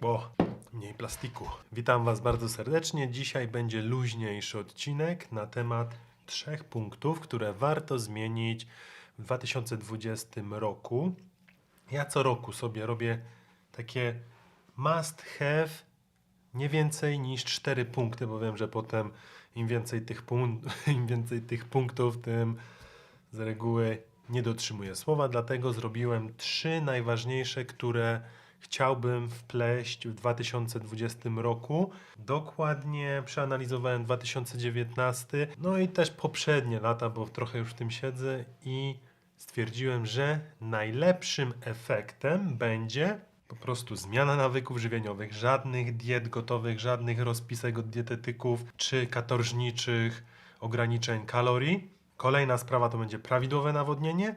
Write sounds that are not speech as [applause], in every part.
O, mniej plastiku. Witam Was bardzo serdecznie. Dzisiaj będzie luźniejszy odcinek na temat trzech punktów, które warto zmienić w 2020 roku. Ja co roku sobie robię takie must have, nie więcej niż 4 punkty, bo wiem, że potem im więcej tych, [laughs] im więcej tych punktów, tym z reguły nie dotrzymuję słowa, dlatego zrobiłem trzy najważniejsze, które chciałbym wpleść w 2020 roku. Dokładnie przeanalizowałem 2019, no i też poprzednie lata, bo trochę już w tym siedzę i stwierdziłem, że najlepszym efektem będzie po prostu zmiana nawyków żywieniowych, żadnych diet gotowych, żadnych rozpisek od dietetyków czy katorżniczych ograniczeń kalorii. Kolejna sprawa to będzie prawidłowe nawodnienie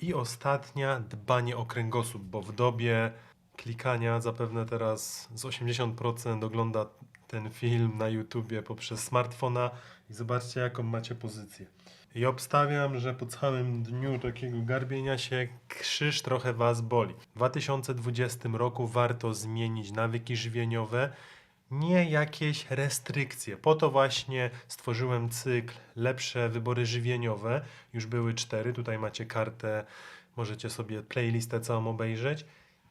i ostatnia dbanie o kręgosłup, bo w dobie klikania zapewne teraz z 80% ogląda ten film na YouTubie poprzez smartfona i zobaczcie jaką macie pozycję. I obstawiam, że po całym dniu takiego garbienia się krzyż trochę Was boli. W 2020 roku warto zmienić nawyki żywieniowe, nie jakieś restrykcje. Po to właśnie stworzyłem cykl Lepsze wybory żywieniowe. Już były cztery, tutaj macie kartę, możecie sobie playlistę całą obejrzeć.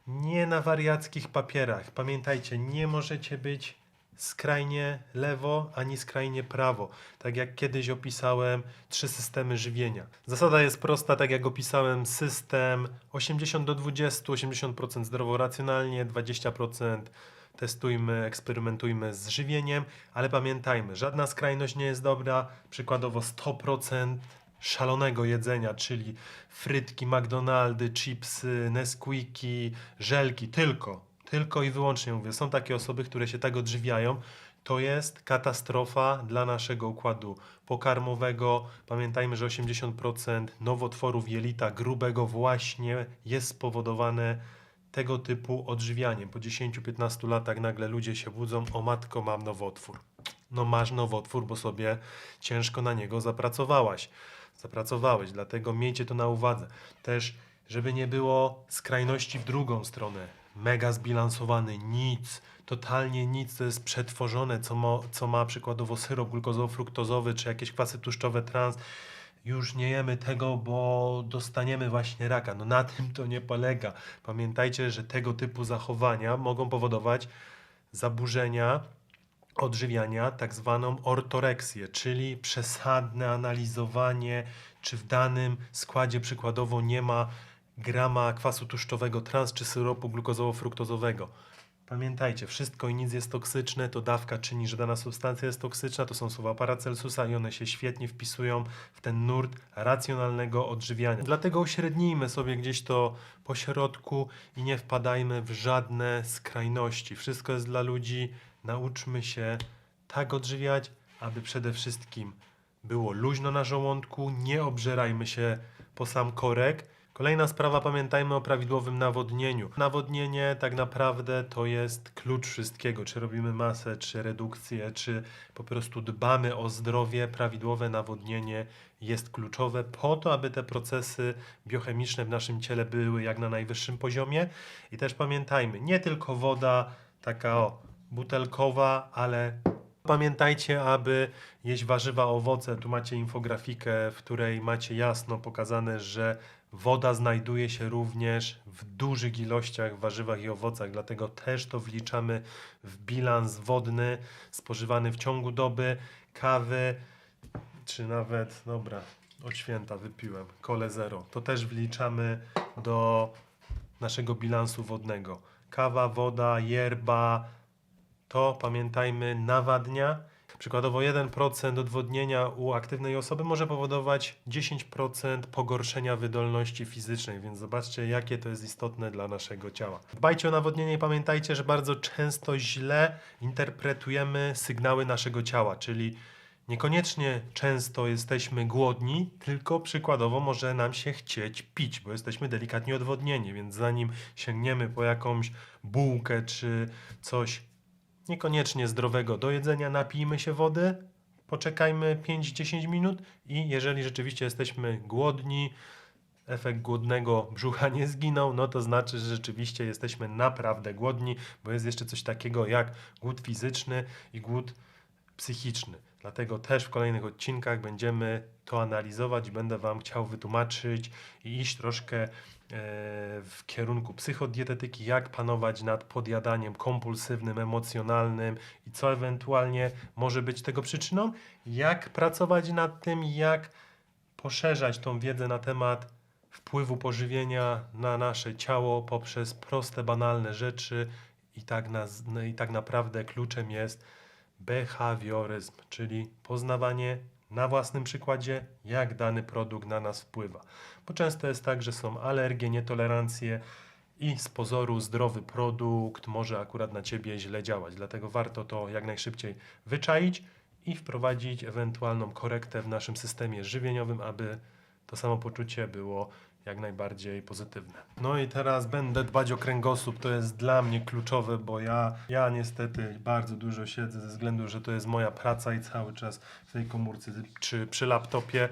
Nie na wariackich papierach. Pamiętajcie, nie możecie być skrajnie lewo ani skrajnie prawo. Tak jak kiedyś opisałem trzy systemy żywienia. Zasada jest prosta, tak jak opisałem system 80 do 20, 80% zdrowo racjonalnie, 20% testujmy, eksperymentujmy z żywieniem, ale pamiętajmy, żadna skrajność nie jest dobra. Przykładowo 100% szalonego jedzenia, czyli frytki, McDonaldy, chipsy, Nesquiki, żelki, tylko, tylko i wyłącznie mówię, są takie osoby, które się tak odżywiają, to jest katastrofa dla naszego układu pokarmowego. Pamiętajmy, że 80% nowotworów jelita grubego właśnie jest spowodowane tego typu odżywianiem. Po 10-15 latach nagle ludzie się budzą, o matko, mam nowotwór. No masz nowotwór, bo sobie ciężko na niego zapracowałaś. Zapracowałeś, dlatego miejcie to na uwadze. Też, żeby nie było skrajności w drugą stronę. Mega zbilansowany, nic, totalnie nic, to jest przetworzone, co ma, co ma przykładowo syrop glukozowo-fruktozowy, czy jakieś kwasy tłuszczowe trans. Już nie jemy tego, bo dostaniemy właśnie raka. No na tym to nie polega. Pamiętajcie, że tego typu zachowania mogą powodować zaburzenia odżywiania, tak zwaną ortoreksję, czyli przesadne analizowanie, czy w danym składzie przykładowo nie ma grama kwasu tłuszczowego trans czy syropu glukozowo-fruktozowego. Pamiętajcie, wszystko i nic jest toksyczne, to dawka czyni, że dana substancja jest toksyczna, to są słowa Paracelsusa i one się świetnie wpisują w ten nurt racjonalnego odżywiania. Dlatego uśrednijmy sobie gdzieś to po środku i nie wpadajmy w żadne skrajności. Wszystko jest dla ludzi, nauczmy się tak odżywiać, aby przede wszystkim było luźno na żołądku, nie obżerajmy się po sam korek. Kolejna sprawa, pamiętajmy o prawidłowym nawodnieniu. Nawodnienie tak naprawdę to jest klucz wszystkiego. Czy robimy masę, czy redukcję, czy po prostu dbamy o zdrowie, prawidłowe nawodnienie jest kluczowe po to, aby te procesy biochemiczne w naszym ciele były jak na najwyższym poziomie. I też pamiętajmy, nie tylko woda taka o, butelkowa, ale Pamiętajcie, aby jeść warzywa, owoce. Tu macie infografikę, w której macie jasno pokazane, że woda znajduje się również w dużych ilościach w warzywach i owocach, dlatego też to wliczamy w bilans wodny spożywany w ciągu doby, kawy, czy nawet, dobra, od święta wypiłem, kole zero. To też wliczamy do naszego bilansu wodnego. Kawa, woda, yerba, to pamiętajmy nawadnia. Przykładowo 1% odwodnienia u aktywnej osoby może powodować 10% pogorszenia wydolności fizycznej, więc zobaczcie, jakie to jest istotne dla naszego ciała. Dbajcie o nawodnienie i pamiętajcie, że bardzo często źle interpretujemy sygnały naszego ciała, czyli niekoniecznie często jesteśmy głodni, tylko przykładowo może nam się chcieć pić, bo jesteśmy delikatnie odwodnieni, więc zanim sięgniemy po jakąś bułkę czy coś niekoniecznie zdrowego do jedzenia, napijmy się wody, poczekajmy 5-10 minut i jeżeli rzeczywiście jesteśmy głodni, efekt głodnego brzucha nie zginął, no to znaczy, że rzeczywiście jesteśmy naprawdę głodni, bo jest jeszcze coś takiego jak głód fizyczny i głód psychiczny. Dlatego też w kolejnych odcinkach będziemy to analizować będę Wam chciał wytłumaczyć i iść troszkę w kierunku psychodietetyki, jak panować nad podjadaniem kompulsywnym, emocjonalnym i co ewentualnie może być tego przyczyną, jak pracować nad tym, jak poszerzać tą wiedzę na temat wpływu pożywienia na nasze ciało poprzez proste, banalne rzeczy i tak, na, no i tak naprawdę kluczem jest behawioryzm, czyli poznawanie na własnym przykładzie, jak dany produkt na nas wpływa. Bo często jest tak, że są alergie, nietolerancje i z pozoru zdrowy produkt może akurat na ciebie źle działać. Dlatego warto to jak najszybciej wyczaić i wprowadzić ewentualną korektę w naszym systemie żywieniowym, aby to samopoczucie było jak najbardziej pozytywne. No i teraz będę dbać o kręgosłup, to jest dla mnie kluczowe, bo ja, ja niestety bardzo dużo siedzę ze względu, że to jest moja praca i cały czas w tej komórce czy przy laptopie.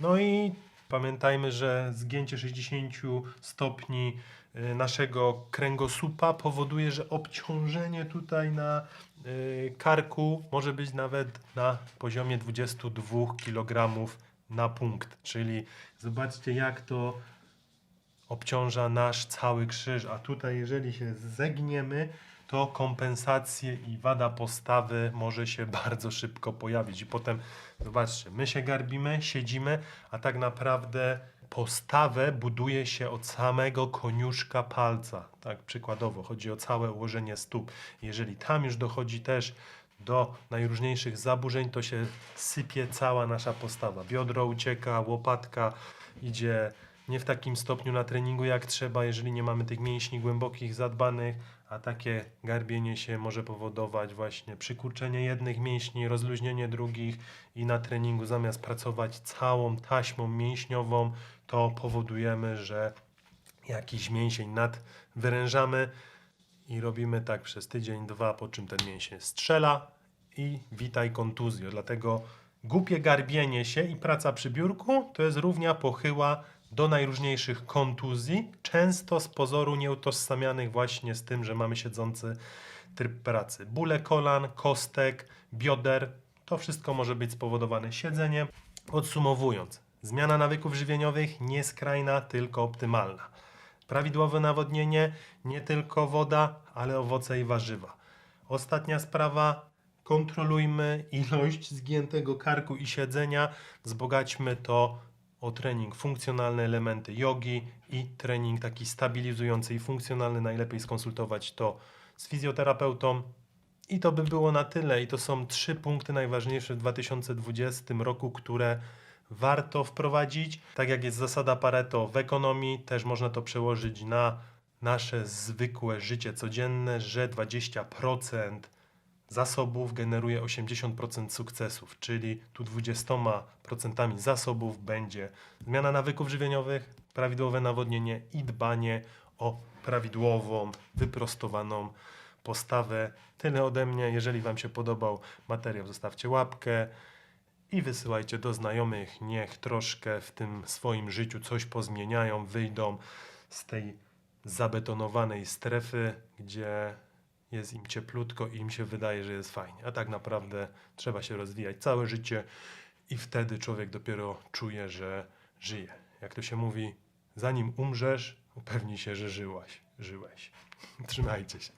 No i pamiętajmy, że zgięcie 60 stopni y, naszego kręgosłupa powoduje, że obciążenie tutaj na y, karku może być nawet na poziomie 22 kg na punkt. Czyli zobaczcie, jak to obciąża nasz cały krzyż. A tutaj, jeżeli się zegniemy, to kompensacje i wada postawy może się [laughs] bardzo szybko pojawić. I potem, zobaczcie, my się garbimy, siedzimy, a tak naprawdę postawę buduje się od samego koniuszka palca. Tak przykładowo, chodzi o całe ułożenie stóp. Jeżeli tam już dochodzi też do najróżniejszych zaburzeń, to się sypie cała nasza postawa. Biodro ucieka, łopatka idzie nie w takim stopniu na treningu jak trzeba, jeżeli nie mamy tych mięśni głębokich, zadbanych, a takie garbienie się może powodować właśnie przykurczenie jednych mięśni, rozluźnienie drugich i na treningu zamiast pracować całą taśmą mięśniową, to powodujemy, że jakiś mięsień nadwyrężamy i robimy tak przez tydzień, dwa, po czym ten mięsień strzela i witaj kontuzjo. Dlatego głupie garbienie się i praca przy biurku to jest równia pochyła do najróżniejszych kontuzji, często z pozoru nieutożsamianych właśnie z tym, że mamy siedzący tryb pracy. Bóle kolan, kostek, bioder, to wszystko może być spowodowane siedzeniem. Podsumowując, zmiana nawyków żywieniowych nie skrajna, tylko optymalna. Prawidłowe nawodnienie, nie tylko woda, ale owoce i warzywa. Ostatnia sprawa, kontrolujmy ilość zgiętego karku i siedzenia, wzbogaćmy to o trening funkcjonalny, elementy jogi i trening taki stabilizujący i funkcjonalny. Najlepiej skonsultować to z fizjoterapeutą. I to by było na tyle. I to są trzy punkty najważniejsze w 2020 roku, które warto wprowadzić. Tak jak jest zasada Pareto w ekonomii, też można to przełożyć na nasze zwykłe życie codzienne, że 20% zasobów generuje 80% sukcesów, czyli tu 20% zasobów będzie zmiana nawyków żywieniowych, prawidłowe nawodnienie i dbanie o prawidłową, wyprostowaną postawę. Tyle ode mnie. Jeżeli Wam się podobał materiał, zostawcie łapkę i wysyłajcie do znajomych. Niech troszkę w tym swoim życiu coś pozmieniają, wyjdą z tej zabetonowanej strefy, gdzie jest im cieplutko i im się wydaje, że jest fajnie. A tak naprawdę trzeba się rozwijać całe życie i wtedy człowiek dopiero czuje, że żyje. Jak to się mówi, zanim umrzesz, upewnij się, że żyłaś, żyłeś. [laughs] Trzymajcie się.